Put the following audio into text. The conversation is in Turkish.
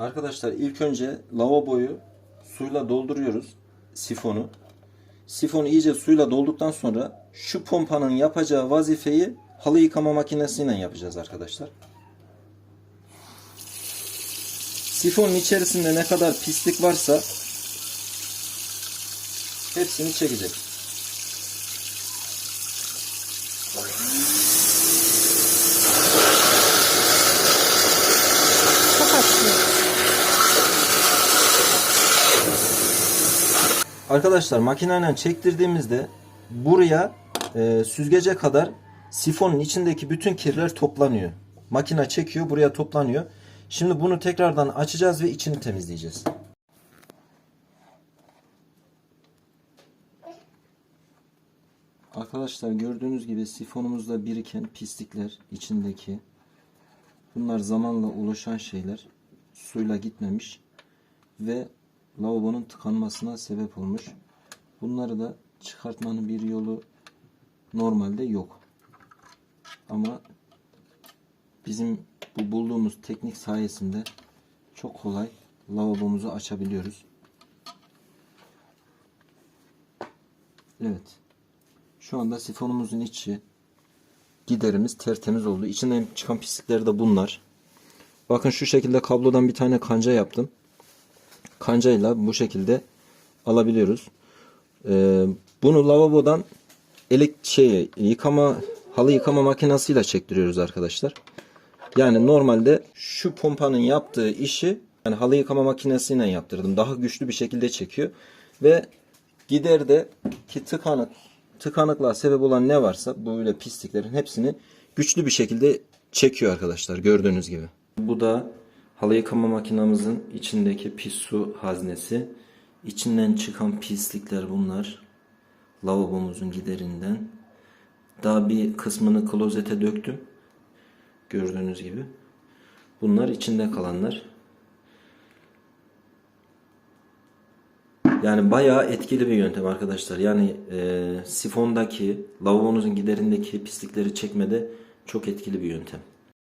Arkadaşlar ilk önce lavaboyu suyla dolduruyoruz sifonu. Sifonu iyice suyla dolduktan sonra şu pompanın yapacağı vazifeyi halı yıkama makinesiyle yapacağız arkadaşlar. Sifonun içerisinde ne kadar pislik varsa hepsini çekecek. Çok açlıyor. Arkadaşlar makineyle çektirdiğimizde buraya e, süzgece kadar sifonun içindeki bütün kirler toplanıyor. Makine çekiyor buraya toplanıyor. Şimdi bunu tekrardan açacağız ve içini temizleyeceğiz. Arkadaşlar gördüğünüz gibi sifonumuzda biriken pislikler içindeki bunlar zamanla oluşan şeyler suyla gitmemiş ve lavabonun tıkanmasına sebep olmuş. Bunları da çıkartmanın bir yolu normalde yok. Ama bizim bu bulduğumuz teknik sayesinde çok kolay lavabomuzu açabiliyoruz. Evet. Şu anda sifonumuzun içi giderimiz tertemiz oldu. İçinden çıkan pislikler de bunlar. Bakın şu şekilde kablodan bir tane kanca yaptım. Kancayla bu şekilde alabiliyoruz. Ee, bunu lavabodan elek şey yıkama halı yıkama makinesiyle çektiriyoruz arkadaşlar. Yani normalde şu pompanın yaptığı işi yani halı yıkama makinesiyle yaptırdım. Daha güçlü bir şekilde çekiyor ve giderde ki tıkanık tıkanıklığa sebep olan ne varsa böyle pisliklerin hepsini güçlü bir şekilde çekiyor arkadaşlar gördüğünüz gibi. Bu da halı yıkama makinamızın içindeki pis su haznesi. İçinden çıkan pislikler bunlar. Lavabomuzun giderinden. Daha bir kısmını klozete döktüm. Gördüğünüz gibi. Bunlar içinde kalanlar. Yani bayağı etkili bir yöntem arkadaşlar. Yani e, sifondaki, lavabonuzun giderindeki pislikleri çekmede çok etkili bir yöntem.